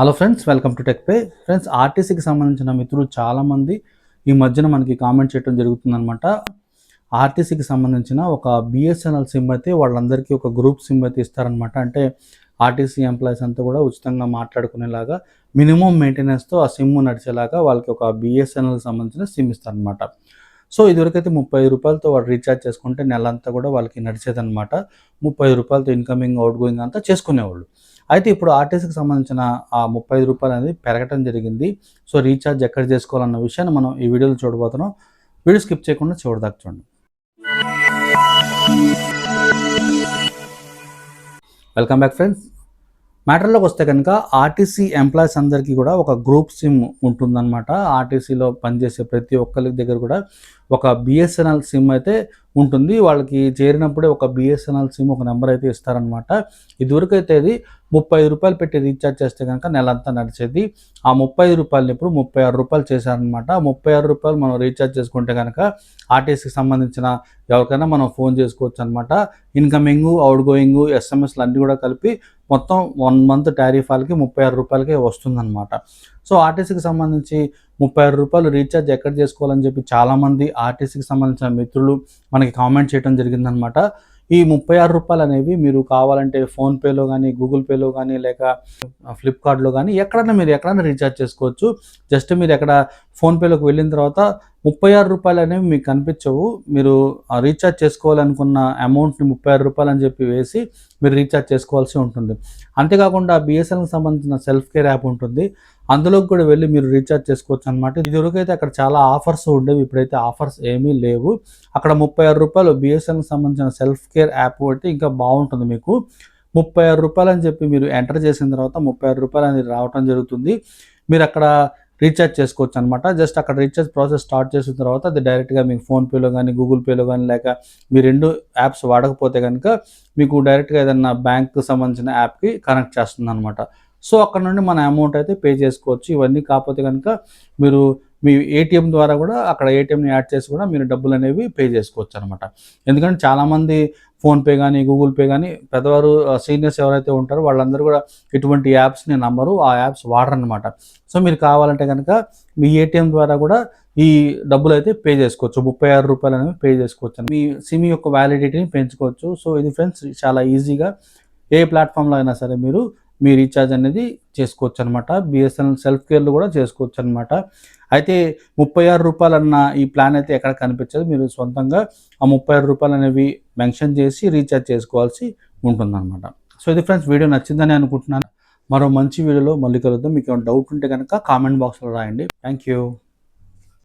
Hello friends welcome to tech pay friends ఆర్టీసీకి సంబంధించిన మిత్రులు చాలామంది ఈ మధ్యన మనకి కామెంట్ చేయడం జరుగుతుందనమాట ఆర్టీసీకి సంబంధించిన ఒక బిఎస్ఎన్ఎల్ సిమ్ అయితే వాళ్ళందరికీ ఒక గ్రూప్ సిమ్ అయితే ఇస్తారనమాట అంటే ఆర్టీసీ ఎంప్లాయీస్ అంతా కూడా ఉచితంగా మాట్లాడుకునేలాగా మినిమం మెయింటెనెన్స్తో ఆ సిమ్ నడిచేలాగా వాళ్ళకి ఒక బిఎస్ఎన్ఎల్ సంబంధించిన సిమ్ ఇస్తారనమాట సో ఇదివరకైతే ముప్పై రూపాయలతో వాడు రీఛార్జ్ చేసుకుంటే నెలంతా కూడా వాళ్ళకి నడిచేదన్నమాట. ముప్పై రూపాయలతో ఇన్కమింగ్ అవుట్ గోయింగ్ అంతా చేసుకునేవాళ్ళు. అయితే ఇప్పుడు ఆర్టీసీకి సంబంధించిన ఆ ముప్పై రూపాయలు అనేది పెరగటం జరిగింది. సో రీఛార్జ్ ఎక్కడ చేసుకోవాలన్న విషయాన్ని మనం ఈ వీడియోలో చూడబోతున్నాం. వీడియో స్కిప్ చేయకుండా చూడదాకా చూడండి. Welcome back friends. మ్యాటర్లోకి వస్తే కనుక ఆర్టీసీ ఎంప్లాయీస్ అందరికీ కూడా ఒక గ్రూప్ సిమ్ ఉంటుందన్నమాట. ఆర్టీసీలో పనిచేసే ప్రతి ఒక్కరి దగ్గర కూడా ఒక బిఎస్ఎన్ఎల్ సిమ్ అయితే ఉంటుంది. వాళ్ళకి చేరినప్పుడే ఒక బిఎస్ఎన్ఎల్ సిమ్ ఒక నెంబర్ అయితే ఇస్తారనమాట ఇదివరకు అయితే అది ముప్పై రూపాయలు పెట్టి రీఛార్జ్ చేస్తే కనుక నెలంతా నడిచేది. ఆ ముప్పై రూపాయలని ఇప్పుడు ముప్పై ఆరు రూపాయలు చేశారనమాట ఆ ముప్పై ఆరు రూపాయలు మనం రీఛార్జ్ చేసుకుంటే కనుక ఆర్టీసీకి సంబంధించిన ఎవరికైనా మనం ఫోన్ చేసుకోవచ్చు అనమాట ఇన్కమింగ్ అవుట్ గోయింగ్ ఎస్ఎంఎస్లు అన్నీ కూడా కలిపి మొత్తం వన్ మంత్ టారిఫ్ వాళ్ళకి ముప్పై ఆరు రూపాయలకే వస్తుందన్నమాట. సో ఆర్టీసీకి సంబంధించి ముప్పై ఆరు రూపాయలు రీఛార్జ్ ఎక్కడ చేసుకోవాలని చెప్పి చాలామంది ఆర్టీసీకి సంబంధించిన మిత్రులు మనకి కామెంట్ చేయడం జరిగిందనమాట ఈ ముప్పై ఆరు రూపాయలు అనేవి మీరు కావాలంటే ఫోన్పేలో కానీ గూగుల్ పేలో కానీ లేక ఫ్లిప్కార్ట్లో కానీ ఎక్కడైనా మీరు ఎక్కడైనా రీఛార్జ్ చేసుకోవచ్చు. జస్ట్ మీరు ఎక్కడ ఫోన్పేలోకి వెళ్ళిన తర్వాత ముప్పై ఆరు రూపాయలు అనేవి మీకు కనిపించవు. మీరు రీఛార్జ్ చేసుకోవాలనుకున్న అమౌంట్ని ముప్పై ఆరు రూపాయలు అని చెప్పి వేసి మీరు రీఛార్జ్ చేసుకోవాల్సి ఉంటుంది. అంతేకాకుండా బిఎస్ఎన్ఎల్కి సంబంధించిన సెల్ఫ్ కేర్ యాప్ ఉంటుంది. అందులోకి కూడా వెళ్ళి మీరు రీఛార్జ్ చేసుకోవచ్చు అనమాట ఇదివరకైతే అక్కడ చాలా ఆఫర్స్ ఉండేవి. ఇప్పుడైతే ఆఫర్స్ ఏమీ లేవు. అక్కడ ముప్పై ఆరు రూపాయలు బిఎస్ఎన్ఎల్కి సంబంధించిన సెల్ఫ్ కేర్ యాప్ అంటే ఇంకా బాగుంటుంది మీకు. ముప్పై ఆరు రూపాయలు అని చెప్పి మీరు ఎంటర్ చేసిన తర్వాత ముప్పై ఆరు రూపాయలు అనేది రావటం జరుగుతుంది. మీరు అక్కడ రీఛార్జ్ చేసుకోవచ్చు అనమాట జస్ట్ అక్కడ రీఛార్జ్ ప్రాసెస్ స్టార్ట్ చేసిన తర్వాత అది డైరెక్ట్గా మీకు ఫోన్పేలో కానీ గూగుల్ పేలో కానీ లేక మీ రెండు యాప్స్ వాడకపోతే కనుక మీకు డైరెక్ట్గా ఏదైనా బ్యాంక్కి సంబంధించిన యాప్కి కనెక్ట్ చేస్తుంది అనమాట సో అక్కడ నుండి మన అమౌంట్ అయితే పే చేసుకోవచ్చు. ఇవన్నీ కాకపోతే కనుక మీరు మీ ఏటీఎం ద్వారా కూడా అక్కడ ఏటీఎంని యాడ్ చేసి కూడా మీరు డబ్బులు అనేవి పే చేసుకోవచ్చు అనమాట ఎందుకంటే చాలామంది ఫోన్పే కానీ గూగుల్ పే కానీ పెద్దవారు సీనియర్స్ ఎవరైతే ఉంటారో వాళ్ళందరూ కూడా ఇటువంటి యాప్స్ని నమ్మరు ఆ యాప్స్ వాడరనమాట సో మీరు కావాలంటే కనుక మీ ఏటీఎం ద్వారా కూడా ఈ డబ్బులు అయితే పే చేసుకోవచ్చు. ముప్పై ఆరు రూపాయలు అనేవి పే చేసుకోవచ్చు. మీ సిమ్ యొక్క వ్యాలిడిటీని పెంచుకోవచ్చు. సో ఇది ఫ్రెండ్స్ చాలా ఈజీగా ఏ ప్లాట్ఫామ్లో అయినా సరే మీరు మీ రీఛార్జ్ అనేది చేసుకోవచ్చు అనమాట బిఎస్ఎన్ఎల్ సెల్ఫ్ కేర్లు కూడా చేసుకోవచ్చు అనమాట అయితే ముప్పై ఆరు రూపాయలు అన్న ఈ ప్లాన్ అయితే ఎక్కడ కనిపించదు. మీరు సొంతంగా ఆ ముప్పై ఆరు రూపాయలు అనేవి మెన్షన్ చేసి రీఛార్జ్ చేసుకోవాల్సి ఉంటుందన్నమాట. సో ఇది ఫ్రెండ్స్ వీడియో నచ్చిందని అనుకుంటున్నాను. మరో మంచి వీడియోలో మళ్ళీ కలుద్దాం. మీకు ఏమైనా డౌట్ ఉంటే కనుక కామెంట్ బాక్స్లో రాయండి. Thank you